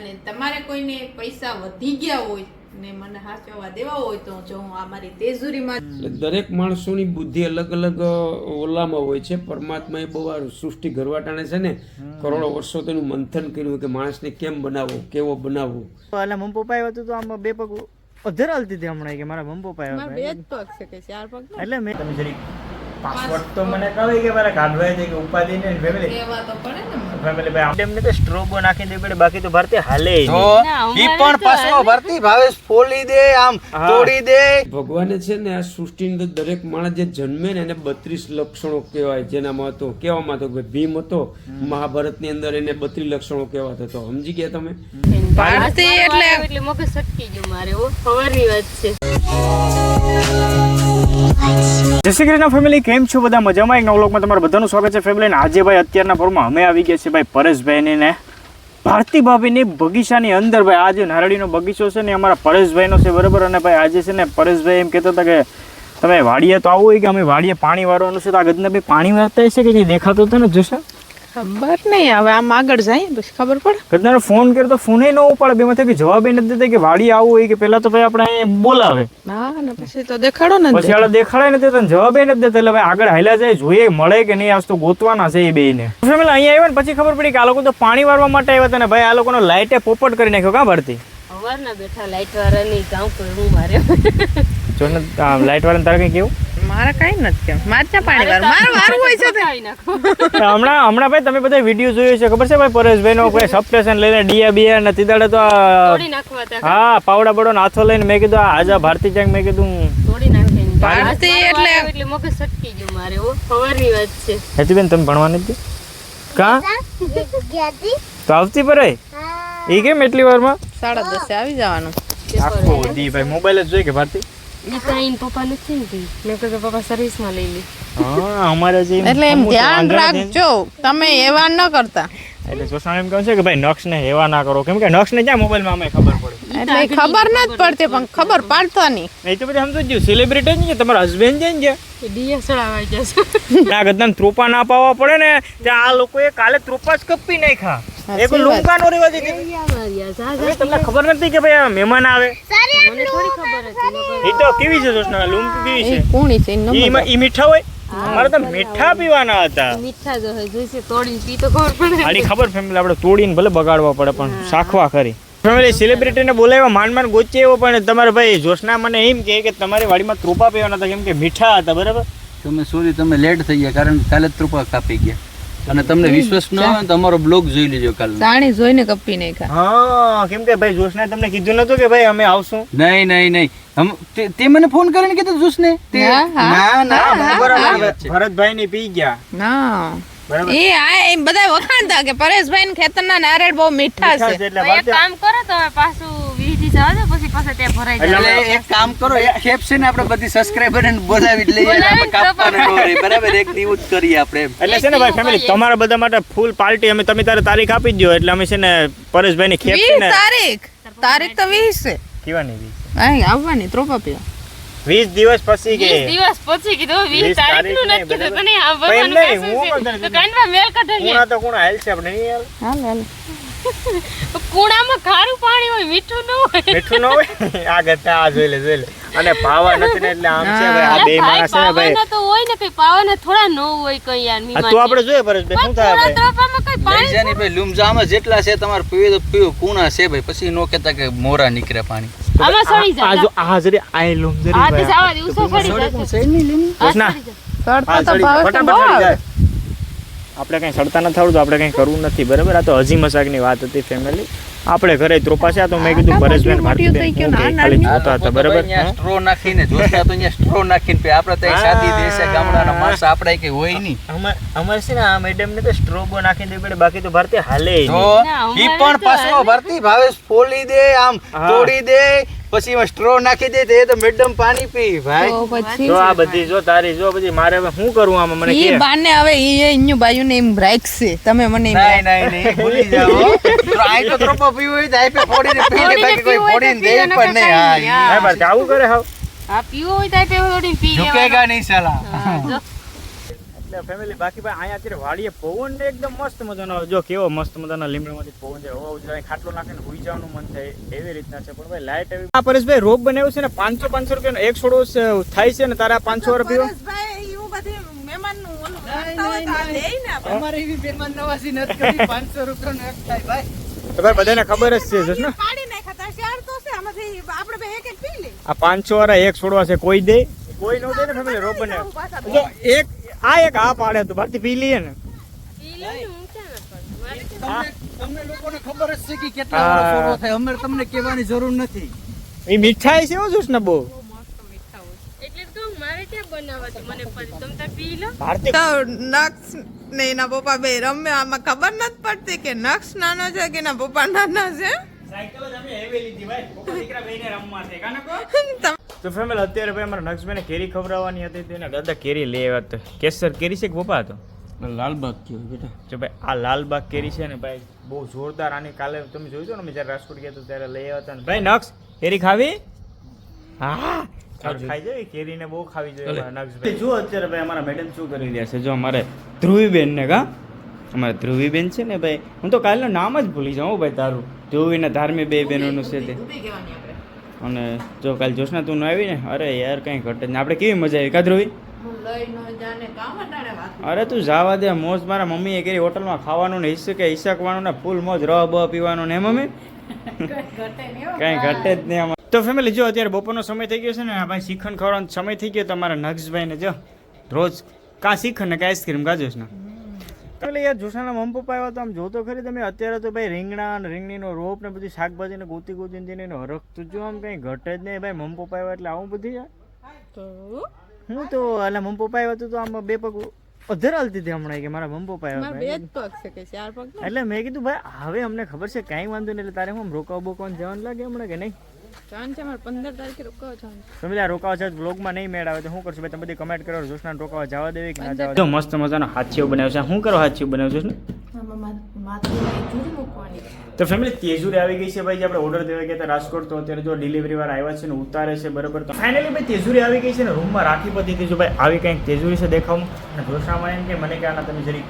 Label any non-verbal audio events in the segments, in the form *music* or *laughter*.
અને તમારે કોઈને પૈસા વધી ગયા હોય ને મને હાચવવા દેવા હોય તો જો હું આ મારી તેજુરીમાં દરેક માણસોની બુદ્ધિ અલગ અલગ ઓલામાં હોય છે. પરમાત્માએ બહુ આ સૃષ્ટિ ઘરવાટાણે છે ને કરોડો વર્ષો તેનું મંથન કર્યું કે માણસને કેમ બનાવવો કેવો બનાવવો. એટલે મમ્મી પપ્પા આવ્યા તો આમ બે પગ અધર હાલતી હતી હમણાં કે મારા મમ્મી પપ્પા આવ્યા બે જ પગ છે કે ચાર પગ એટલે મેં તમે જરી પાસવર્ડ તો મને કહે કે મારા કાઢવા છે કે ઉપાધિ ને ફેમિલી કહેવા તો પડે ને ફેમિલી ભાઈ એમને તો સ્ટ્રોબો નાખી દેવી પડે બાકી તો ભારતીય હાલે તો ઈ પણ પાછો ભરતી ભાવેશ ફોલી દે આમ તોડી દે. ભગવાને છે ને આ સૃષ્ટિની અંદર દરેક માણસ જે જન્મે ને એને બત્રીસ લક્ષણો કહેવાય જેનામાં હતો કેવામાં હતો કે ભીમ હતો મહાભારતની અંદર એને બત્રીસ લક્ષણો કહેવાતો હતો. સમજી ગયા તમે? ભારતી એટલે એટલે મગજ સટકી ગયું મારે ઓ સવારની વાત છે. જય શ્રી કૃષ્ણ ફેમિલી કેમ છો બધા? મજામાં? એક નવલોકમાં તમારું બધાનું સ્વાગત છે ફેમિલી આજે ભાઈ અત્યારના ફોર્મમાં અમે આવી ગયા છે ભાઈ પરેશભાઈને ને ભારતી ભાભીની બગીચાની અંદર ભાઈ. આ જે નારળીનો બગીચો છે ને અમારા પરેશભાઈનો છે, બરાબર? અને ભાઈ આજે છે ને પરેશભાઈ એમ કહેતા હતા કે, તમે વાડીએ તો આવું. હોય કે અમે વાડીએ પાણી વાળવાનું છે, તો આ ગદના ભાઈ પાણી વાળતા હશે કે જે દેખાતું હતું ને જોશે? ખબર નહીં. હવે આમ આગળ જાય પછી ખબર પડે. કદાચ ફોન કરે તો ફોને ન ઉપાડે. બે માંથી જવાબ એ નથી દેતા કે વાડી આવું હોય કે પેલા તો ભાઈ આપણે અહીં બોલાવે. હા ને પછી તો દેખાડો ને પછી આલા દેખાડે નથી દેતા જવાબ એ નથી દેતા. એટલે ભાઈ આગળ હાલ્યા જાય જોઈએ મળે કે નહીં. આજ તો ગોતવાના છે એ બેયને. ફેમિલી અહીંયા આવ્યા ને પછી ખબર પડી કે આ લોકો તો પાણી વાળવા માટે આવ્યા હતા ને ભાઈ આ લોકોનો લાઇટે પોપટ કરી નાખ્યો કાં ભરતી? સવારના બેઠા લાઈટ વાળાની કામ કરું મારે જો ને લાઇટ વાળાને તારે કઈ કેવું મારે કઈ નથી મારે પાણી વાર મારું વારું હોય છે હમણાં હમણાં ભાઈ તમે બધા વીડિયો જોયો છે ખબર છે ભાઈ પરેશભાઈ નો કોઈ સપ્રેશન લઈને ડિયા બિયા ને તીદાડે તો તોડી નાખવા હા પાવડા બડો હાથો લઈને મેં કીધું આ આજા ભારતી ચેક મેં કીધું તોડી નાખે ભારતી એટલે એટલે મગજ સટકી ગયું મારે. ઓ સવારની વાત છે. હેતીબેન તમે ભણવા નથી કા? તો આવતી પર? એ કેમ એટલી વારમાં? સાડા દસે આવી જવાનું. આખો દી ભાઈ મોબાઈલ જ જોઈ કે ભારતી? એ કાંઈ પપ્પા નથી ને ભઈ. મેં કીધું પપ્પા સર્વિસમાં લઈ લે હા અમારે જે એટલે એમ ધ્યાન રાખજો તમે એવા ન કરતા એટલે જોસાણ એમ કહે છે કે ભાઈ નક્ષ ને હેવા ના કરો કેમ કે નક્ષ ને ક્યાં મોબાઈલમાં અમે ખબર પડે એટલે ખબર નથી પડતી પણ ખબર પાડતા નહીં તો સમજો ગયું સેલિબ્રિટી જ ને તમારા હસબન્ડ છે ને જશે ત્રોપા ના પાવા પડે ને ત્યાં આ લોકોએ કાલે ત્રોપા જ કપી નાખ્યા એક લુંકાનો રિવાજ છે કે તમને ખબર નથી કે ભાઈ આ મહેમાન આવે? મને થોડી ખબર હતી એ તો કેવી છે જોશના લૂમ કેવી છે? કોણી છે એનો ઈ એમાં- ઈ મીઠા હોય? મારે તો મીઠા પીવાના હતા. મીઠા જો હોય જોઈશે તોડીને પી તો ખબર પડે. આની ખબર ફેમિલી આપણે તોડીને ભલે બગાડવા પડે પણ શાખવા ખરી. ફેમિલી સેલિબ્રિટીને બોલાવ્યા માંડ માંડ ગોચે એવો પણ તમારે ભાઈ જોશના મને એમ કહે કે તમારી વાડીમાં ત્રુપા પીવાના હતા કેમ કે મીઠા હતા બરાબર? તમે સોરી તમે લેટ થઈ ગયા કારણ કે કાલે જ ત્રુપા કાપી ગયા. અને તમને વિશ્વાસ ન આવે તો અમારો બ્લોગ જોઈ લેજો કાલ સાણી જોઈને કપી નાખ્યા. હા કેમ કે ભાઈ જોશને તમને કીધું નતું કે ભાઈ અમે આવશું? નહીં નહીં નહીં. તે- તે મને ફોન કરીને કીધું જોશને. ના ના બરાબર ભરતભાઈ ની પી ગયા. ના. એ આ એ બધા વખાણતા કે પરેશભાઈ ખેતર ખેતરના નારિયેળ બહુ મીઠા છે. એટલે એક કામ કરો તમે પાછું વીહથી જવા દો પછી પાછા ત્યાં ભરાઈ જાય એટલે એક કામ કરો હેપ છે ને આપણે બધી સબસ્ક્રાઇબર ને બોલાવી જ લઈએ. આપણે કાપવાનું હોય. બરાબર? એક દિવસ કરીએ આપણે એમ. એટલે છે ને ભાઈ ફેમિલી તમારા બધા માટે ફૂલ પાર્ટી અમે તમે તારે તારીખ આપી જ દો એટલે અમે છે ને પરેશભાઈ ની ખેપ છે ને તારીખ. તારીખ તો વીસ છે. કેવાની આવવાની ત્રોપા પીવા. વીસ દિવસ પછી કે. વીસ દિવસ પછી કીધું વીસ વીસ તારીખનું નથી કીધું. તને આ ભગવાનનું નહીં, હું. તો કાંડવા મેલ કાઢીએ કુણા તો કુણા હાલ છે આપણે નહીં હાલ. હાલ. કુણામાં ખારું પાણી હોય મીઠું ન હોય. મીઠું ન હોય? આ ગતા આ જોઈ લે જોઈ લે. અને પાવા નથી ને એટલે આમ છે ભાઈ આ બે માણસ છે ભાઈ. તો હોય ને કઈ પાવાના થોડા ન હોય કઈ યાર આ તો આપણે જોઈએ પરેશભાઈ શું થાય ભાઈ ત્રોપામાં કઈ પાણી છે જાની ભાઈ લુમજામાં જેટલા છે તમારે પીવે તો પીવું. કુણા છે ભાઈ પછી નો કહેતા કે મોરા નીકળે પાણી. આમાં સડી જાય જો આ જરી આઈ લૂમ જરી આ તે ભાઈ દે ઉસો સડી જશે આ કૃષ્ણા. સડી જશે. ચડતા તો ભાવે તો બહુ સડી આવે. જાય. આપણે કઈ સડતા નથી આવડતું આપણે કઈ કરવું નથી બરાબર? આ તો હજી મજાકની વાત હતી ફેમિલી આપણે ઘરે ત્રોપા છે તો મેં કીધું મોટી ભારતીબેન ખાલી જોતા હતા બરાબર? અહીંયા સ્ટ્રો નાખીને જોતા તો અહીંયા સ્ટ્રો નાખીને પીએ. આપણે તો સાદી દેશે ગામડાના માણસ આપણે કઈ હોય નહીં. અમાર છે ને આ મેડમ ને તો સ્ટ્રોબો નાખી દે પડે બાકી તો ભારતી હાલે ઈ પણ પાછો ભરતી ભાવેશ ફોલી દે આમ તોડી દે પછી એમાં સ્ટ્રો નાખી દે તો એ તો મેડમ પાણી પી ભાઈ. તો પછી જો આ બધી જો તારી જો બધી મારે હવે શું કરવું આમાં મને ઈ કે? બાને હવે ઈ એન્યુ બાયુ ને એમ રાખશે. તમે મને નહીં નહીં નહીં ભૂલી જાઓ. *laughs* તો આઈ તો ત્રોપો પીવું હોય તો આઈ પે ફોડીને પી લે બાકી કોઈ ફોડીને દે પણ નહીં હા હે આવું કરે હાવ. આ પીવો હોય તો તે થોડી પી લેવાનું. ઝુકેગા નહીં સાલા. એટલે ફેમિલી બાકી ભાઈ અહીંયા અત્યારે વાડીએ પવન ને એકદમ મસ્ત મજાનો જો કેવો મસ્ત મજાના લીમડામાંથી પવન છે હવા ઉજરાય ખાટલો નાખીને હુઈ જવાનું મન થાય એવી રીતના છે. પણ ભાઈ લાઈટ એવી આ પરેશભાઈ રોપ બનાવ્યો છે ને પાંચસો પાંચસો રૂપિયાનો એક છોડો થાય છે ને તારા પાંચસો રૂપિયા પરેશભાઈ, એવું બધી મહેમાનનું ઓલું કરતા હોય તો આ દેય ને આપણે. અમારે એવી મહેમાન નવાસી નથી કરી પાંચસો રૂપિયાનો એક થાય ભાઈ. બધાને ખબર જ છે જશ ને. પાડી નાખ્યા તા ચાર તો છે આમાંથી આપણે બે એક એક આ પાંચસો વાળા એક છોડવા છે કોઈ દે? કોઈ ન દે ને ફેમિલી રોપ બનાવ્યો એક આ એક આ પાડે તો ભારતી પી લઈએ ને. તમને તમને લોકોને ખબર જ છે કે કેટલા વર્ષો થાય. અમે તમને કહેવાની જરૂર નથી. એ મીઠાઈ છે જોશ ને બહુ. એટલે તો કહું, મારે ક્યાં બનાવવા મને પડી તમે તાર પી લો ભારતી તો નક્ષ ને એના પપ્પા બે રમે આમાં ખબર નથી પડતી કે નક્ષ નાનો છે કે એના પપ્પા નાના છે? સાયકલ અમે એવી લીધી ભાઈ. દીકરા રમવા છે. કાને કો *laughs* તમ- તો ફેમિલી અત્યારે ભાઈ અમારા નક્ષભાઈને કેરી ખવડાવવાની હતી તો એના દાદા કેરી લે આવ્યા હતા. કેસર કેરી છે કે પપ્પા હતો લાલબાગ કેવું બેટા. જો ભાઈ આ લાલબાગ કેરી છે ને ભાઈ બહુ જોરદાર આની કાલે તમે જોયું હતું ને અમે જ્યારે રાજકોટ ગયા હતા ત્યારે લઈ આવ્યા હતા ને. ભાઈ નક્ષ કેરી ખાવી? હા ખાઈ જાય કેરીને બહુ ખાવી જોઈએ નક્ષભાઈ જો અત્યારે ભાઈ અમારા મેડમ શું કરી રહ્યા છે. જો અમારે ધ્રુવીબેન ને કા? અમારે ધ્રુવીબેન છે ને ભાઈ હું તો કાલનું નામ જ ભૂલી જાઉં હો ભાઈ તારું. ધ્રુવી ને ધાર્મી બે બહેનોનું છે તે. ઊભી કહેવાની આપણે. અને જો કાલ જોશના તું ન આવી ને અરે યાર કંઈ ઘટે નહીં. આપણે કેવી મજા આવી? કા ન વાત અરે તું જાવા દે મોજ મારા મમ્મીએ કરી હોટલમાં ખાવાનું ને હિસ્સે કે હિસકવાનું ને ફૂલ મોજ રહ બ પીવાનું ને મમ્મી? કઈ ઘટે જ નહીં તો ફેમિલી જો અત્યારે બપોરનો સમય થઈ ગયો છે ને આ ભાઈ શ્રીખંડ ખવડાવવાનો સમય થઈ ગયો તો અમારા નક્ષભાઈને જો રોજ કાં શ્રીખંડ ને કાં આઈસ્ક્રીમ કાજોશ ને એટલે યાર જોશાના મમ્મી પપ્પા આવ્યા તો આમ જોતો ખરી તમે. અત્યારે તો ભાઈ રીંગણા અને રીંગણીનો રોપ ને બધી શાકભાજીને ગોતી ગોતીને જઈને એનો હરખ તો જો આમ કંઈ ઘટે જ નહીં. ભાઈ મમ્મી પપ્પા આવ્યા એટલે આવું બધી યાર. તો? હું તો એટલે મમ્મી પપ્પા આવ્યા તો આમ બે પગ અધર હાલતી હતી હમણાં કે મારા મમ્મી પપ્પા આવ્યા બે જ પગ છે કે ચાર પગ એટલે મેં કીધું ભાઈ હવે અમને ખબર છે કાંઈ વાંધો નહીં એટલે તારે હું રોકાવ બોકાવ જવાનું લાગે હમણાં કે નહીં? જાન છે મારે પંદર તારીખે રોકાવા જવાનું તમે આ રોકાવા છે બ્લોગમાં નહીં મેળ આવે તો શું કરશું? ભાઈ તમે બધી કમેન્ટ કરો જોશના રોકાવા જવા દેવી કે ના જવા દેવી? મસ્ત મજાનો હાથીઓ બનાવ્યો છે. શું કરો હાથીઓ બનાવ્યો છે. તો ફેમિલી તેજુરી આવી ગઈ છે ભાઈ જે આપણે ઓર્ડર દેવા ગયા હતા રાજકોટ તો અત્યારે જો ડિલિવરી વાળા આવ્યા છે ને ઉતારે છે બરાબર. તો ફાઇનલી ભાઈ તેજુરી આવી ગઈ છે ને રૂમમાં રાખી પતી હતી જો ભાઈ. આવી કંઈક તેજુરી છે દેખાવું? અને જોશામાં એમ કે મને કે આના તમે જરી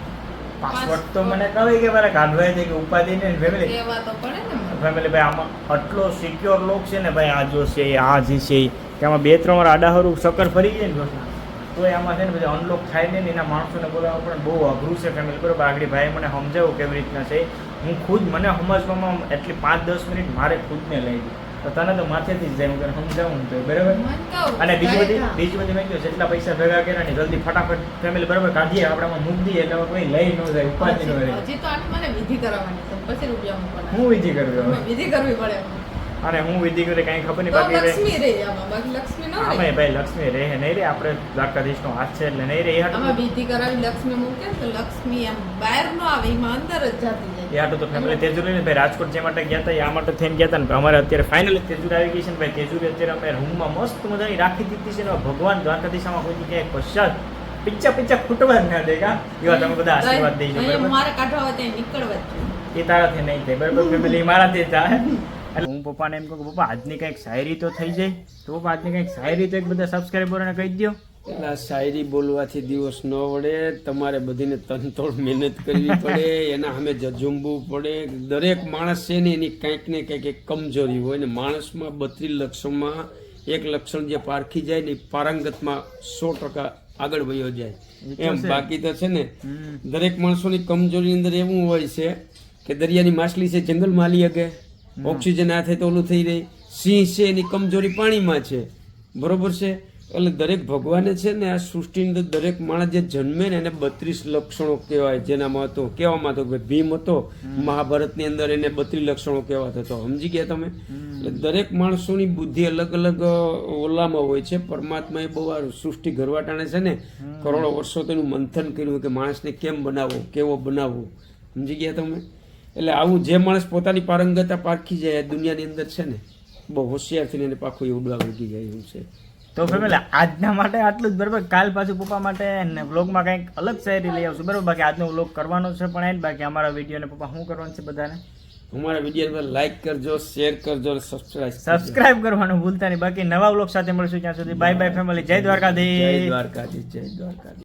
પાસવર્ડ તો મને કહે કે મારે કાઢવાય છે કે ઉપાધિ ને ફેમિલી. ફેમિલી ભાઈ આમાં આટલો સિક્યોર લોક છે ને ભાઈ આ જો છે આ જે છે કે આમાં બે ત્રણ વાર આડાહરું ચક્કર ફરી જાય ને તો આમાં છે ને બધા અનલોક થાય ને એના માણસોને બોલાવવા પણ બહુ અઘરું છે ફેમિલી બરોબર? આગળ ભાઈ મને સમજાવું કેવી રીતના છે. હું ખુદ મને સમજવામાં એટલી પાંચ દસ મિનિટ મારે ખુદને લઈ ગઈ. તો તને તો માથેથી જ જાય હું તને સમજાવું તો બરાબર? અને બીજી બધી. બીજી બધી મેં કહ્યું જેટલા પૈસા ભેગા કર્યા ને જલ્દી ફટાફટ ફેમિલી બરાબર કાઢીએ આપણામાં મૂક દઈએ એટલે કોઈ લઈ ન જાય ઉપાધિ ન રહે. હજી તો આને મને વિધિ કરાવવાની છે પછી રૂપિયા મૂકવાના. હું વિધિ કરવી વિધિ કરવી પડે અને હું વિધિ કરી કઈ ખબર નહીં બાકી રહે. લક્ષ્મી રે આમાં બાકી લક્ષ્મી ન રહે. ભાઈ લક્ષ્મી રહે નહીં રે આપણે દ્વારકાધીશનો હાથ છે એટલે નહીં રે એ હાટું વિધિ કરાવી લક્ષ્મી મૂકે તો લક્ષ્મી એમ બહાર નો આવે એમાં અંદર જ જાતી એ જાય તો ફેમિલી તેજુરી ને ભાઈ રાજકોટ જે માટે ગયા હતા એ આ માટે થઈને ગયા હતા ને. અમારે અત્યારે ફાઇનલી તેજુરી આવી ગઈ છે ને ભાઈ. તેજુરી અત્યારે અમે રૂમમાં મસ્ત મજાની રાખી દીધી છે ને. ભગવાન દ્વારકાધીશમાં કોઈ ક્યાંય પશ્ચાત પિચ્ચા પિચ્ચા ખૂટવા જ ના દે કા? એવા તમે બધા આશીર્વાદ અહીંયા મારે કાઢવા હોય ત્યાં નીકળવા એ તારાથી નહીં થાય બરાબર? ફેમિલી મારાથી થાય. એટલે *laughs* હું પપ્પાને એમ કહું કે પપ્પા આજની કંઈક શાયરી તો થઈ જાય. તો પપ્પા આજની કંઈક શાયરી તો એક બધા સબસ્ક્રાઈબરોને કહી દો એટલે શાયરી બોલવાથી દિવસ ન વળે. તમારે બધીને તનતોડ મહેનત કરવી પડે. એના સામે જજુંબવું પડે. દરેક માણસ છે ને એની કંઈક ને કંઈક એક કમજોરી હોય ને માણસમાં બત્રીસ લક્ષણમાં એક લક્ષણ જે પારખી જાય ને પારંગતમાં સો ટકા આગળ વયો જાય. એમ બાકી તો છે ને દરેક માણસોની કમજોરી અંદર એવું હોય છે કે દરિયાની માછલી છે જંગલ માલી શકે. ઓક્સિજન આ થાય તો ઓલું થઈ રહી. સિંહ છે એની કમજોરી પાણીમાં છે. બરોબર છે? એટલે દરેક ભગવાને છે ને આ સૃષ્ટિની અંદર દરેક માણસ જે જન્મે ને એને બત્રીસ લક્ષણો કહેવાય જેનામાં હતો કહેવામાં હતો કે ભીમ હતો મહાભારતની અંદર એને બત્રીસ લક્ષણો કહેવાતો હતો. સમજી ગયા તમે? એટલે દરેક માણસોની બુદ્ધિ અલગ અલગ ઓલામાં હોય છે. પરમાત્માએ બહુ આ સૃષ્ટિ ઘરવાટાણે છે ને કરોડો વર્ષો તેનું મંથન કર્યું કે માણસને કેમ બનાવવો કેવો બનાવવો? સમજી ગયા તમે? એટલે આવું જે માણસ પોતાની પારંગતા પારખી જાય દુનિયાની અંદર છે ને બહુ હોશિયાર થઈને એને પાખું એ ઉડવા મૂકી જાય એવું છે. તો ફેમિલી આજના માટે આટલું જ બરાબર? કાલ પાછું પપ્પા માટે ને વ્લોગમાં કંઈક અલગ શાયરી લઈ આવશું બરાબર? બાકી આજનો વ્લોગ કરવાનો છે પણ એ બાકી અમારા વિડીયોને પપ્પા શું કરવાનું છે બધાને? અમારા વીડિયો પર લાઈક કરજો શેર કરજો અને સબસ્ક્રાઇબ સબસ્ક્રાઇબ કરવાનું ભૂલતા નહીં. બાકી નવા વ્લોગ સાથે મળશું ત્યાં સુધી. બાય બાય ફેમિલી જય દ્વારકાધીશ. જય દ્વારકાધીશ જય દ્વારકાધીશ.